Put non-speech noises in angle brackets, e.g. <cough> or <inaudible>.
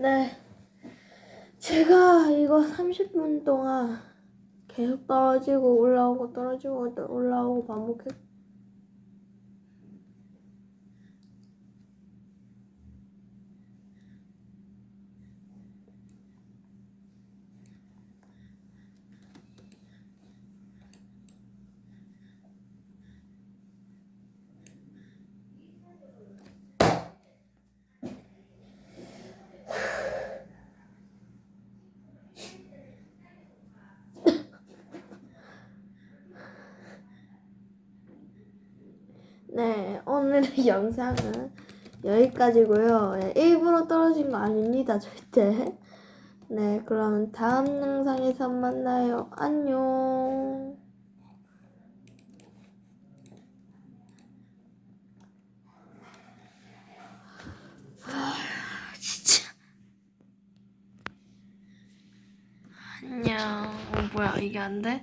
네. 제가 이거 30분 동안 계속 떨어지고 올라오고 떨어지고 또 올라오고 반복했. 네, 오늘의 <laughs> 영상은 여기까지고요. 네, 일부러 떨어진 거 아닙니다, 절대. 네, 그럼 다음 영상에서 만나요. 안녕. 아, 진짜. 안녕. 어, 뭐야, 이게 안 돼?